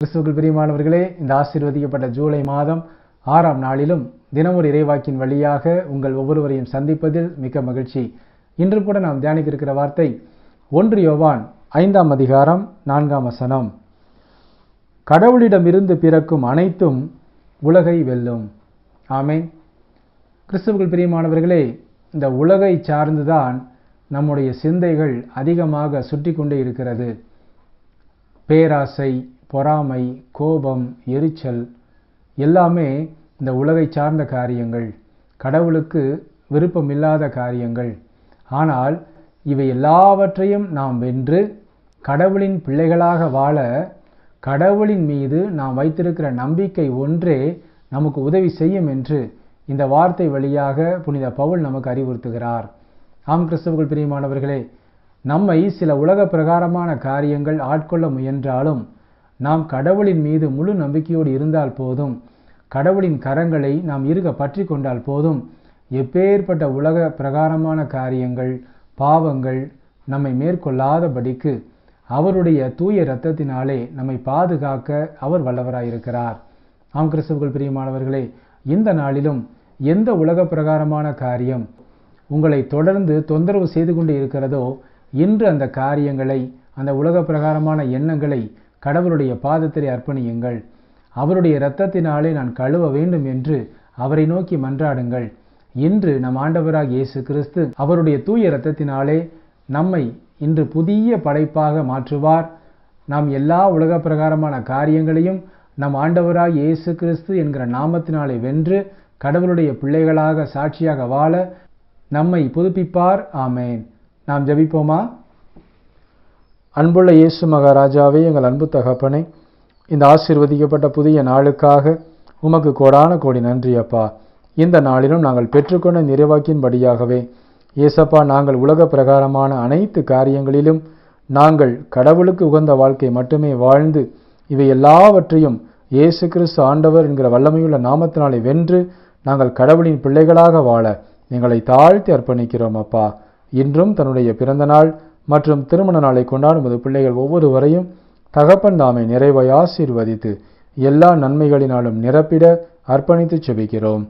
கிறிஸ்துவுக்கு பிரியமானவர்களே இந்த ஆசீர்வதிக்கப்பட்ட ஜூலை மாதம் ஆறாம் நாளிலும் தினமொரு இறைவாக்கின் வழியாக உங்கள் ஒவ்வொருவரையும் சந்திப்பதில் மிக்க மகிழ்ச்சி. இன்று கூட நாம் தியானிக்க இருக்கிற வார்த்தை ஒன்று யோவான் ஐந்தாம் அதிகாரம் நான்காம் வசனம். கடவுளிடமிருந்து பிறக்கும் அனைத்தும் உலகை வெல்லும். ஆமேன். கிறிஸ்துவுக்குள் பிரியமானவர்களே இந்த உலகை சார்ந்துதான் நம்முடைய சிந்தைகள் அதிகமாக சுற்றி கொண்டே இருக்கிறது. பேராசை பொறாமை கோபம் எரிச்சல் எல்லாமே இந்த உலகை சார்ந்த காரியங்கள். கடவுளுக்கு விருப்பமில்லாத காரியங்கள். ஆனால் இவை எல்லாவற்றையும் நாம் வென்று கடவுளின் பிள்ளைகளாக வாழ கடவுளின் மீது நாம் வைத்திருக்கிற நம்பிக்கை ஒன்றே நமக்கு உதவி செய்யும் என்று இந்த வார்த்தை வழியாக புனித பவுல் நமக்கு அறிவுறுத்துகிறார். ஆம் கிறிஸ்தவர்கள் பிரியமானவர்களே நம்மை சில உலக பிரகாரமான காரியங்கள் ஆட்கொள்ள முயன்றாலும் நாம் கடவுளின் மீது முழு நம்பிக்கையோடு இருந்தால் போதும். கடவுளின் கரங்களை நாம் இருக பற்றி கொண்டால் போதும். எப்பேற்பட்ட உலக பிரகாரமான காரியங்கள் பாவங்கள் நம்மை மேற்கொள்ளாதபடிக்கு அவருடைய தூய இரத்தத்தினாலே நம்மை பாதுகாக்க அவர் வல்லவராயிருக்கிறார். ஆம் கிறிஸ்துவர்கள் பிரியமானவர்களே இந்த நாளிலும் எந்த உலக பிரகாரமான காரியம் உங்களை தொடர்ந்து தொந்தரவு செய்து கொண்டு இருக்கிறதோ இன்று அந்த காரியங்களை அந்த உலக பிரகாரமான எண்ணங்களை கடவுளுடைய பாதத்திலே அர்ப்பணியுங்கள். அவருடைய இரத்தத்தினாலே நான் கழுவ வேண்டும் என்று அவரை நோக்கி மன்றாடுங்கள். இன்று நம் ஆண்டவராக இயேசு கிறிஸ்து அவருடைய தூய இரத்தத்தினாலே நம்மை இன்று புதிய படைப்பாக மாற்றுவார். நாம் எல்லா உலக பிரகாரமான காரியங்களையும் நம் ஆண்டவராக இயேசு கிறிஸ்து என்கிற நாமத்தினாலே வென்று கடவுளுடைய பிள்ளைகளாக சாட்சியாக வாழ நம்மை புதுப்பிப்பார். ஆமேன். நாம் ஜெபிப்போமா? அன்புள்ள இயேசு மகாராஜாவே எங்கள் அன்பு தகப்பனே இந்த ஆசீர்வதிக்கப்பட்ட புதிய நாளுக்காக உமக்கு கோடான கோடி நன்றி அப்பா. இந்த நாளிலும் நாங்கள் பெற்றுக்கொண்ட நிறைவாக்கின்படியாகவே இயேசப்பா நாங்கள் உலக பிரகாரமான அனைத்து காரியங்களிலும் நாங்கள் கடவுளுக்கு உகந்த வாழ்க்கை மட்டுமே வாழ்ந்து இவை எல்லாவற்றையும் இயேசு கிறிஸ்து ஆண்டவர் என்கிற வல்லமையுள்ள நாமத்தினாலே வென்று நாங்கள் கடவுளின் பிள்ளைகளாக வாழ எங்களை தாழ்த்தி அர்ப்பணிக்கிறோம் அப்பா. இன்றும் தன்னுடைய பிறந்த நாள் மற்றும் திருமண நாளை கொண்டாடும் உமது பிள்ளைகள் ஒவ்வொருவரையும் தகப்பன் தாமை நிறைவை ஆசீர்வதித்து எல்லா நன்மைகளினாலும் நிரப்பிட அர்ப்பணித்து ஜெபிக்கிறோம்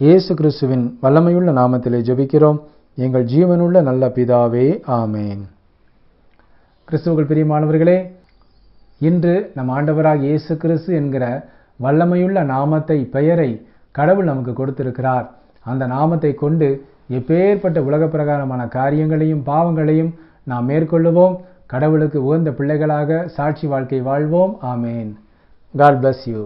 இயேசு கிறிஸ்துவின் வல்லமையுள்ள நாமத்திலே ஜெபிக்கிறோம். எங்கள் ஜீவனுள்ள நல்ல பிதாவே ஆமேன். கிறிஸ்துவர்கள் பிரியமானவர்களே இன்று நம் ஆண்டவராக இயேசு கிறிஸ்து என்கிற வல்லமையுள்ள நாமத்தை பெயரை கடவுள் நமக்கு கொடுத்திருக்கிறார். அந்த நாமத்தை கொண்டு எப்பேற்பட்ட உலக பிரகாரமான காரியங்களையும் பாவங்களையும் நாம் மேற்கொள்ளுவோம். கடவுளுக்கு உகந்த பிள்ளைகளாக சாட்சி வாழ்க்கை வாழ்வோம். ஆமேன். God bless you